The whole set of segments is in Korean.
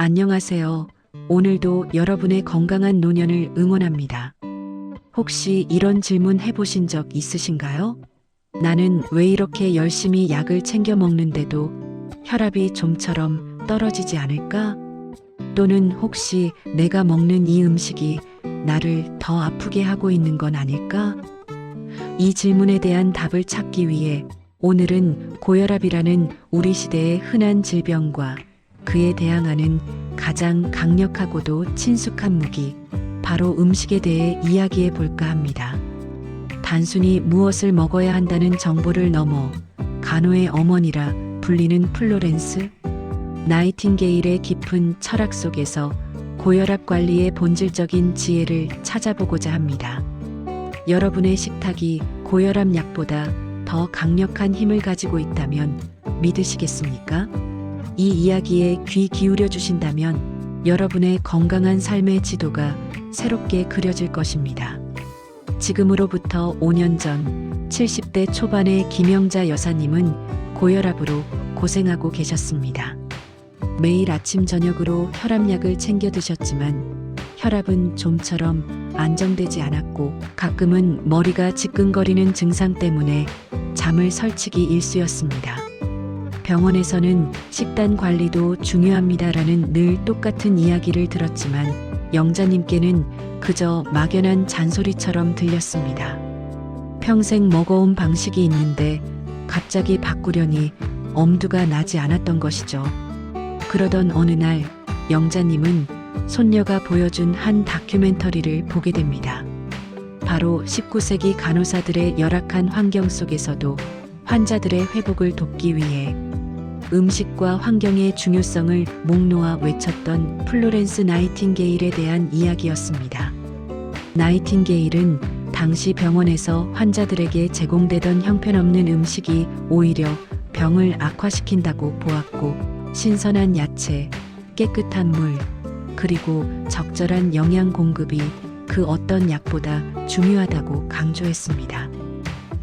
안녕하세요. 오늘도 여러분의 건강한 노년을 응원합니다. 혹시 이런 질문 해보신 적 있으신가요? 나는 왜 이렇게 열심히 약을 챙겨 먹는데도 혈압이 좀처럼 떨어지지 않을까? 또는 혹시 내가 먹는 이 음식이 나를 더 아프게 하고 있는 건 아닐까? 이 질문에 대한 답을 찾기 위해 오늘은 고혈압이라는 우리 시대의 흔한 질병과 그에 대항하는 가장 강력하고도 친숙한 무기, 바로 음식에 대해 이야기해 볼까 합니다. 단순히 무엇을 먹어야 한다는 정보를 넘어 간호의 어머니라 불리는 플로렌스, 나이팅게일의 깊은 철학 속에서 고혈압 관리의 본질적인 지혜를 찾아보고자 합니다. 여러분의 식탁이 고혈압 약보다 더 강력한 힘을 가지고 있다면 믿으시겠습니까? 이 이야기에 귀 기울여 주신다면 여러분의 건강한 삶의 지도가 새롭게 그려질 것입니다. 지금으로부터 5년 전 70대 초반의 김영자 여사님은 고혈압으로 고생하고 계셨습니다. 매일 아침 저녁으로 혈압약을 챙겨 드셨지만 혈압은 좀처럼 안정되지 않았고 가끔은 머리가 지끈거리는 증상 때문에 잠을 설치기 일쑤였습니다. 병원에서는 식단 관리도 중요합니다라는 늘 똑같은 이야기를 들었지만 영자님께는 그저 막연한 잔소리처럼 들렸습니다. 평생 먹어온 방식이 있는데 갑자기 바꾸려니 엄두가 나지 않았던 것이죠. 그러던 어느 날 영자님은 손녀가 보여준 한 다큐멘터리를 보게 됩니다. 바로 19세기 간호사들의 열악한 환경 속에서도 환자들의 회복을 돕기 위해 음식과 환경의 중요성을 목 놓아 외쳤던 플로렌스 나이팅게일에 대한 이야기였습니다. 나이팅게일은 당시 병원에서 환자들에게 제공되던 형편없는 음식이 오히려 병을 악화시킨다고 보았고 신선한 야채, 깨끗한 물, 그리고 적절한 영양 공급이 그 어떤 약보다 중요하다고 강조했습니다.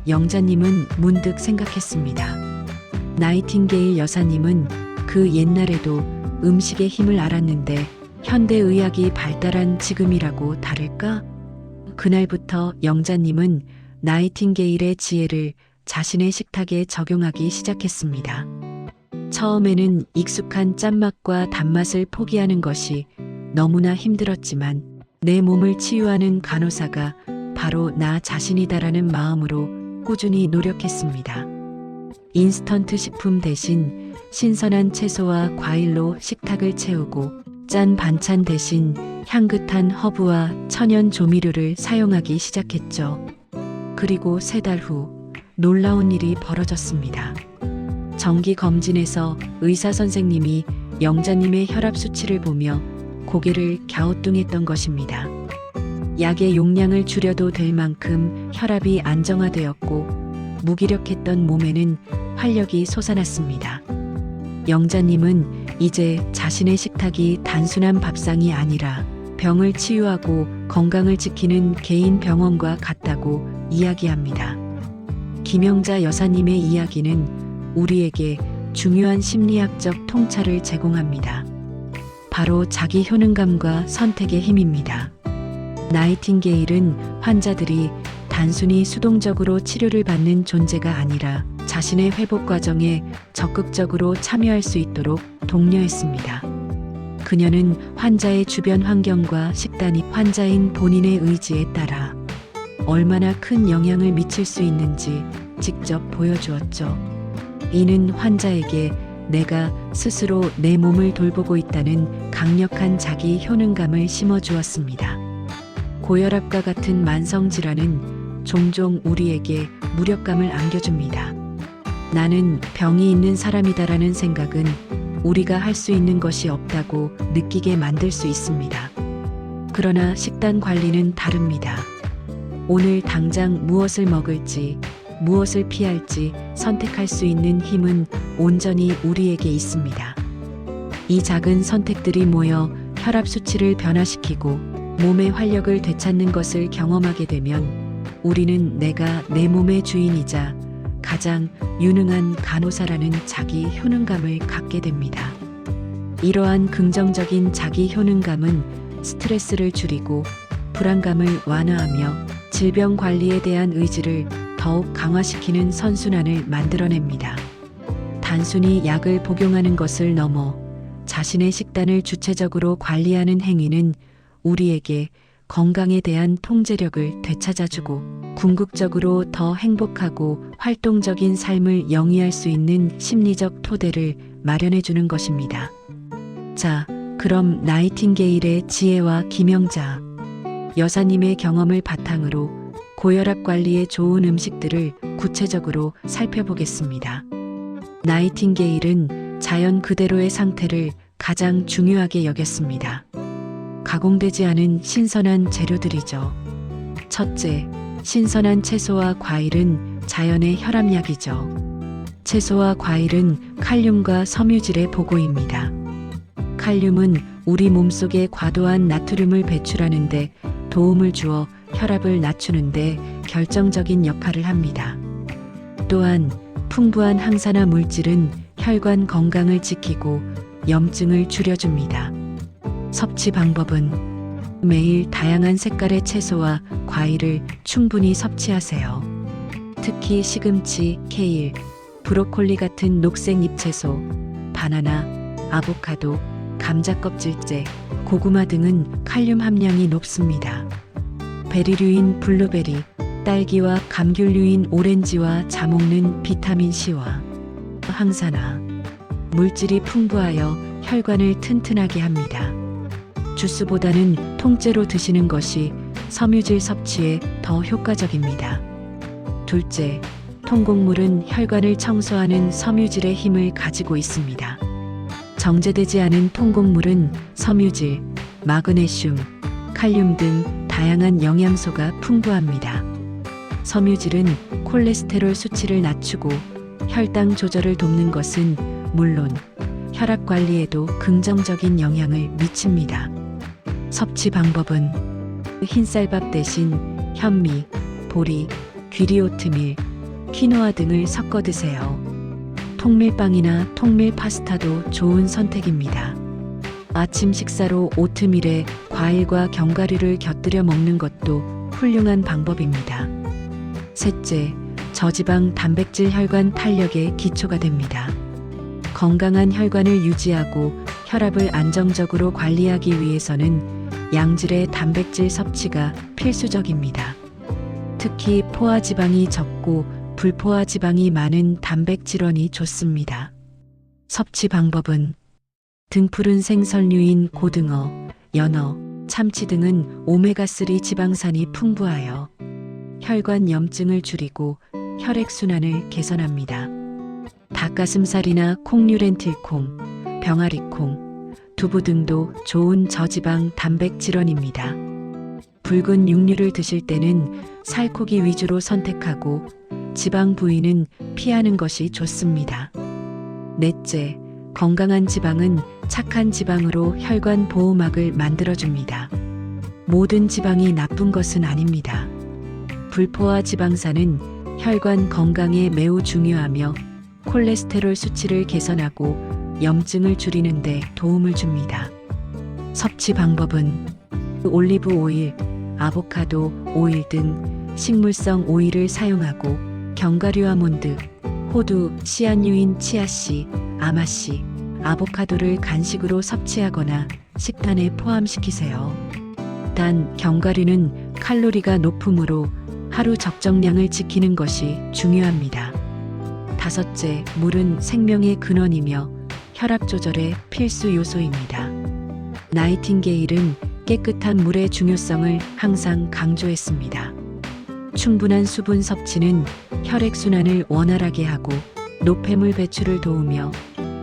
영자님은 문득 생각했습니다. 나이팅게일 여사님은 그 옛날에도 음식의 힘을 알았는데 현대의학이 발달한 지금이라고 다를까? 그날부터 영자님은 나이팅게일의 지혜를 자신의 식탁에 적용하기 시작했습니다. 처음에는 익숙한 짠맛과 단맛을 포기하는 것이 너무나 힘들었지만 내 몸을 치유하는 간호사가 바로 나 자신이다라는 마음으로 꾸준히 노력했습니다. 인스턴트 식품 대신 신선한 채소와 과일로 식탁을 채우고 짠 반찬 대신 향긋한 허브와 천연 조미료를 사용하기 시작했죠. 그리고 세 달 후 놀라운 일이 벌어졌습니다. 정기 검진에서 의사 선생님이 영자님의 혈압 수치를 보며 고개를 갸우뚱했던 것입니다. 약의 용량을 줄여도 될 만큼 혈압이 안정화되었고 무기력했던 몸에는 활력이 솟아났습니다. 영자님은 이제 자신의 식탁이 단순한 밥상이 아니라 병을 치유하고 건강을 지키는 개인 병원과 같다고 이야기합니다. 김영자 여사님의 이야기는 우리에게 중요한 심리학적 통찰을 제공합니다. 바로 자기 효능감과 선택의 힘입니다. 나이팅게일은 환자들이 단순히 수동적으로 치료를 받는 존재가 아니라 자신의 회복 과정에 적극적으로 참여할 수 있도록 독려했습니다. 그녀는 환자의 주변 환경과 식단이 환자인 본인의 의지에 따라 얼마나 큰 영향을 미칠 수 있는지 직접 보여주었죠. 이는 환자에게 내가 스스로 내 몸을 돌보고 있다는 강력한 자기 효능감을 심어주었습니다. 고혈압과 같은 만성 질환은 종종 우리에게 무력감을 안겨줍니다. 나는 병이 있는 사람이다라는 생각은 우리가 할 수 있는 것이 없다고 느끼게 만들 수 있습니다. 그러나 식단 관리는 다릅니다. 오늘 당장 무엇을 먹을지, 무엇을 피할지 선택할 수 있는 힘은 온전히 우리에게 있습니다. 이 작은 선택들이 모여 혈압 수치를 변화시키고 몸의 활력을 되찾는 것을 경험하게 되면 우리는 내가 내 몸의 주인이자 가장 유능한 간호사라는 자기 효능감을 갖게 됩니다. 이러한 긍정적인 자기 효능감은 스트레스를 줄이고 불안감을 완화하며 질병 관리에 대한 의지를 더욱 강화시키는 선순환을 만들어냅니다. 단순히 약을 복용하는 것을 넘어 자신의 식단을 주체적으로 관리하는 행위는 우리에게 건강에 대한 통제력을 되찾아주고 궁극적으로 더 행복하고 활동적인 삶을 영위할 수 있는 심리적 토대를 마련해 주는 것입니다. 자, 그럼 나이팅게일의 지혜와 기명자, 여사님의 경험을 바탕으로 고혈압 관리에 좋은 음식들을 구체적으로 살펴보겠습니다. 나이팅게일은 자연 그대로의 상태를 가장 중요하게 여겼습니다. 가공되지 않은 신선한 재료들이죠. 첫째, 신선한 채소와 과일은 자연의 혈압약이죠. 채소와 과일은 칼륨과 섬유질의 보고입니다. 칼륨은 우리 몸속에 과도한 나트륨을 배출하는데 도움을 주어 혈압을 낮추는데 결정적인 역할을 합니다. 또한 풍부한 항산화 물질은 혈관 건강을 지키고 염증을 줄여줍니다. 섭취 방법은 매일 다양한 색깔의 채소와 과일을 충분히 섭취하세요. 특히 시금치, 케일, 브로콜리 같은 녹색 잎채소, 바나나, 아보카도, 감자 껍질째, 고구마 등은 칼륨 함량이 높습니다. 베리류인 블루베리, 딸기와 감귤류인 오렌지와 자몽는 비타민 C와 항산화, 물질이 풍부하여 혈관을 튼튼하게 합니다. 주스보다는 통째로 드시는 것이 섬유질 섭취에 더 효과적입니다. 둘째, 통곡물은 혈관을 청소하는 섬유질의 힘을 가지고 있습니다. 정제되지 않은 통곡물은 섬유질, 마그네슘, 칼륨 등 다양한 영양소가 풍부합니다. 섬유질은 콜레스테롤 수치를 낮추고 혈당 조절을 돕는 것은 물론 혈압 관리에도 긍정적인 영향을 미칩니다. 섭취 방법은 흰쌀밥 대신 현미, 보리, 귀리오트밀, 키노아 등을 섞어 드세요. 통밀빵이나 통밀 파스타도 좋은 선택입니다. 아침 식사로 오트밀에 과일과 견과류를 곁들여 먹는 것도 훌륭한 방법입니다. 셋째, 저지방 단백질 혈관 탄력의 기초가 됩니다. 건강한 혈관을 유지하고 혈압을 안정적으로 관리하기 위해서는 양질의 단백질 섭취가 필수적입니다. 특히 포화 지방이 적고 불포화 지방이 많은 단백질원이 좋습니다. 섭취 방법은 등푸른 생선류인 고등어, 연어, 참치 등은 오메가3 지방산이 풍부하여 혈관 염증을 줄이고 혈액순환을 개선합니다. 닭가슴살이나 콩류렌틸콩, 병아리콩, 두부 등도 좋은 저지방 단백질원입니다. 붉은 육류를 드실 때는 살코기 위주로 선택하고 지방 부위는 피하는 것이 좋습니다. 넷째, 건강한 지방은 착한 지방으로 혈관 보호막을 만들어줍니다. 모든 지방이 나쁜 것은 아닙니다. 불포화 지방산은 혈관 건강에 매우 중요하며 콜레스테롤 수치를 개선하고 염증을 줄이는데 도움을 줍니다. 섭취 방법은 올리브 오일, 아보카도 오일 등 식물성 오일을 사용하고 견과류 아몬드, 호두, 씨앗류인 치아씨, 아마씨, 아보카도를 간식으로 섭취하거나 식단에 포함시키세요. 단 견과류는 칼로리가 높으므로 하루 적정량을 지키는 것이 중요합니다. 다섯째, 물은 생명의 근원이며 혈압 조절의 필수 요소입니다. 나이팅게일은 깨끗한 물의 중요성을 항상 강조했습니다. 충분한 수분 섭취는 혈액순환을 원활하게 하고 노폐물 배출을 도우며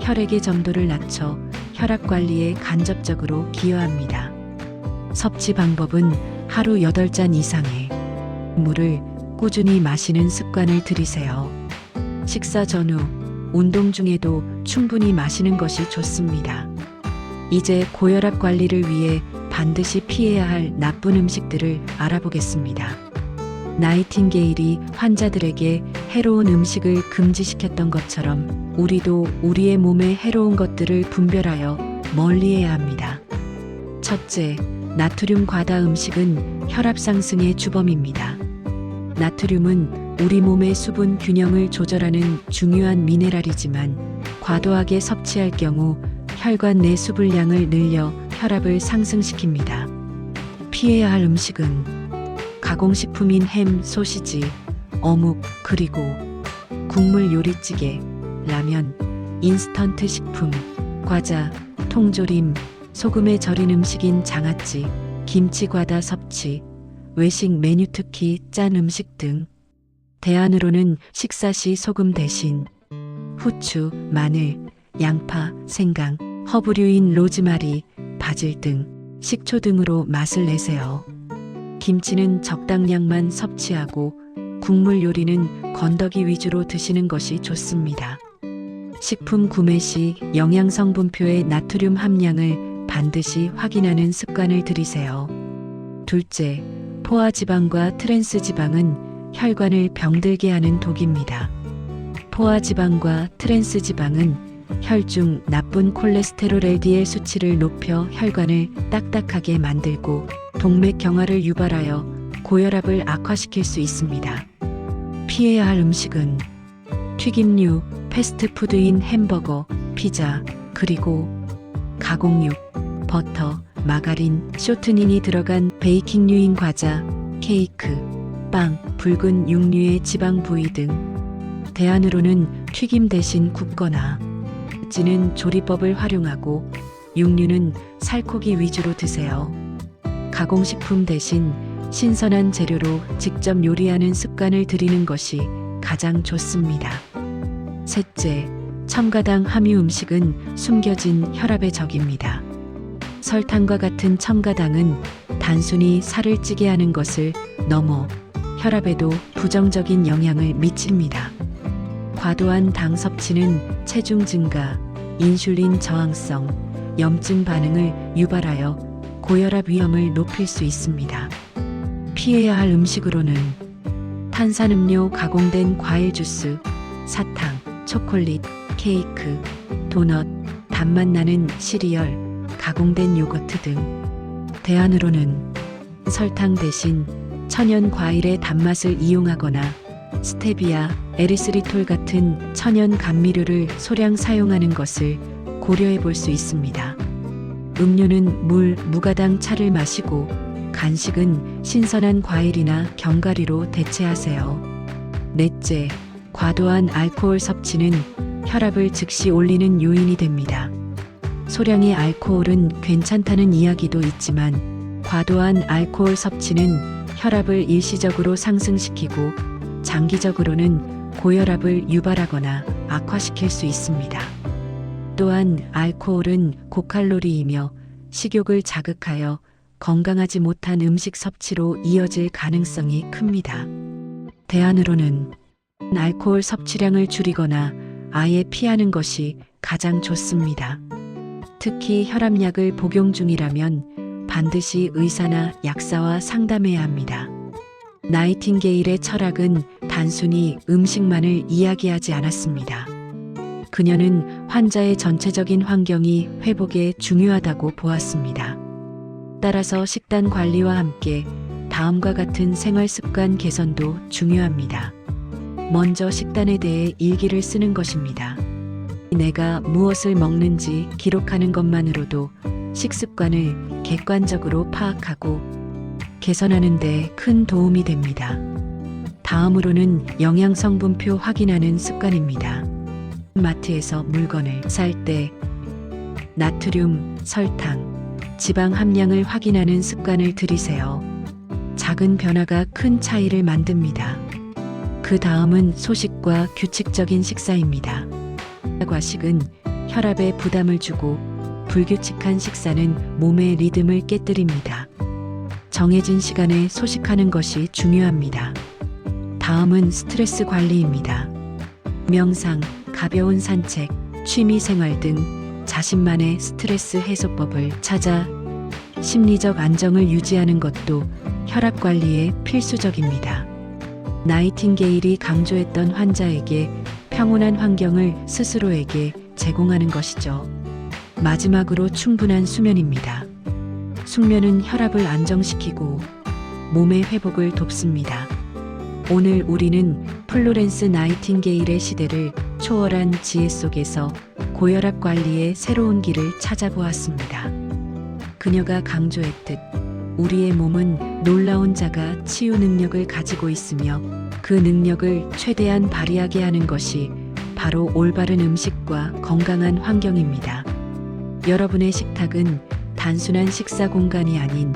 혈액의 점도를 낮춰 혈압 관리에 간접적으로 기여합니다. 섭취 방법은 하루 8잔 이상의 물을 꾸준히 마시는 습관을 들이세요. 식사 전후, 운동 중에도 충분히 마시는 것이 좋습니다. 이제 고혈압 관리를 위해 반드시 피해야 할 나쁜 음식들을 알아보겠습니다. 나이팅게일이 환자들에게 해로운 음식을 금지시켰던 것처럼 우리도 우리의 몸에 해로운 것들을 분별하여 멀리해야 합니다. 첫째, 나트륨 과다 음식은 혈압 상승의 주범입니다. 나트륨은 우리 몸의 수분 균형을 조절하는 중요한 미네랄이지만 과도하게 섭취할 경우 혈관 내 수분량을 늘려 혈압을 상승시킵니다. 피해야 할 음식은 가공식품인 햄, 소시지, 어묵, 그리고 국물 요리찌개, 라면, 인스턴트 식품, 과자, 통조림, 소금에 절인 음식인 장아찌, 김치 과다 섭취, 외식 메뉴 특히 짠 음식 등. 대안으로는 식사 시 소금 대신 후추, 마늘, 양파, 생강, 허브류인 로즈마리, 바질 등 식초 등으로 맛을 내세요. 김치는 적당량만 섭취하고 국물 요리는 건더기 위주로 드시는 것이 좋습니다. 식품 구매 시 영양 성분표의 나트륨 함량을 반드시 확인하는 습관을 들이세요. 둘째, 포화 지방과 트랜스 지방은 혈관을 병들게 하는 독입니다. 포화 지방과 트랜스 지방은 혈중 나쁜 콜레스테롤 LDL 수치를 높여 혈관을 딱딱하게 만들고 동맥 경화를 유발하여 고혈압을 악화시킬 수 있습니다. 피해야 할 음식은 튀김류, 패스트푸드인 햄버거, 피자, 그리고 가공육, 버터, 마가린, 쇼트닝이 들어간 베이킹류인 과자, 케이크, 빵, 붉은 육류의 지방 부위 등 대안으로는 튀김 대신 굽거나 찌는 조리법을 활용하고 육류는 살코기 위주로 드세요. 가공식품 대신 신선한 재료로 직접 요리하는 습관을 들이는 것이 가장 좋습니다. 셋째, 첨가당 함유 음식은 숨겨진 혈압의 적입니다. 설탕과 같은 첨가당은 단순히 살을 찌게 하는 것을 넘어 혈압에도 부정적인 영향을 미칩니다. 과도한 당 섭취는 체중 증가, 인슐린 저항성, 염증 반응을 유발하여 고혈압 위험을 높일 수 있습니다. 피해야 할 음식으로는 탄산음료, 가공된 과일 주스, 사탕, 초콜릿, 케이크, 도넛, 단맛 나는 시리얼, 가공된 요거트 등. 대안으로는 설탕 대신 천연 과일의 단맛을 이용하거나 스테비아, 에리스리톨 같은 천연 감미료를 소량 사용하는 것을 고려해 볼 수 있습니다. 음료는 물, 무가당 차를 마시고 간식은 신선한 과일이나 견과류로 대체하세요. 넷째, 과도한 알코올 섭취는 혈압을 즉시 올리는 요인이 됩니다. 소량의 알코올은 괜찮다는 이야기도 있지만 과도한 알코올 섭취는 혈압을 일시적으로 상승시키고 장기적으로는 고혈압을 유발하거나 악화시킬 수 있습니다. 또한 알코올은 고칼로리이며 식욕을 자극하여 건강하지 못한 음식 섭취로 이어질 가능성이 큽니다. 대안으로는 알코올 섭취량을 줄이거나 아예 피하는 것이 가장 좋습니다. 특히 혈압약을 복용 중이라면 반드시 의사나 약사와 상담해야 합니다. 나이팅게일의 철학은 단순히 음식만을 이야기하지 않았습니다. 그녀는 환자의 전체적인 환경이 회복에 중요하다고 보았습니다. 따라서 식단 관리와 함께 다음과 같은 생활 습관 개선도 중요합니다. 먼저 식단에 대해 일기를 쓰는 것입니다. 내가 무엇을 먹는지 기록하는 것만으로도 식습관을 객관적으로 파악하고 개선하는 데 큰 도움이 됩니다. 다음으로는 영양 성분표 확인하는 습관입니다. 마트에서 물건을 살 때 나트륨, 설탕, 지방 함량을 확인하는 습관을 들이세요. 작은 변화가 큰 차이를 만듭니다. 그 다음은 소식과 규칙적인 식사입니다. 과식은 혈압에 부담을 주고 불규칙한 식사는 몸의 리듬을 깨뜨립니다. 정해진 시간에 소식하는 것이 중요합니다. 다음은 스트레스 관리입니다. 명상, 가벼운 산책, 취미 생활 등 자신만의 스트레스 해소법을 찾아 심리적 안정을 유지하는 것도 혈압 관리에 필수적입니다. 나이팅게일이 강조했던 환자에게 평온한 환경을 스스로에게 제공하는 것이죠. 마지막으로 충분한 수면입니다. 숙면은 혈압을 안정시키고 몸의 회복을 돕습니다. 오늘 우리는 플로렌스 나이팅게일의 시대를 초월한 지혜 속에서 고혈압 관리의 새로운 길을 찾아보았습니다. 그녀가 강조했듯 우리의 몸은 놀라운 자가 치유 능력을 가지고 있으며 그 능력을 최대한 발휘하게 하는 것이 바로 올바른 음식과 건강한 환경입니다. 여러분의 식탁은 단순한 식사 공간이 아닌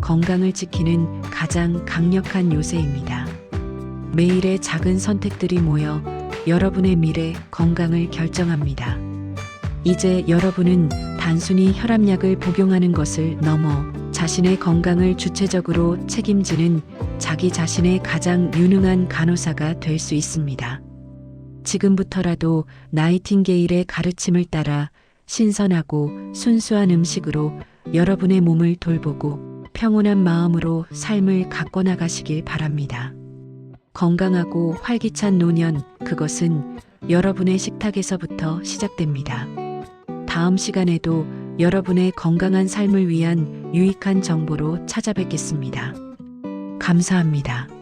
건강을 지키는 가장 강력한 요새입니다. 매일의 작은 선택들이 모여 여러분의 미래 건강을 결정합니다. 이제 여러분은 단순히 혈압약을 복용하는 것을 넘어 자신의 건강을 주체적으로 책임지는 자기 자신의 가장 유능한 간호사가 될 수 있습니다. 지금부터라도 나이팅게일의 가르침을 따라 신선하고 순수한 음식으로 여러분의 몸을 돌보고 평온한 마음으로 삶을 가꿔 나가시길 바랍니다. 건강하고 활기찬 노년, 그것은 여러분의 식탁에서부터 시작됩니다. 다음 시간에도 여러분의 건강한 삶을 위한 유익한 정보로 찾아뵙겠습니다. 감사합니다.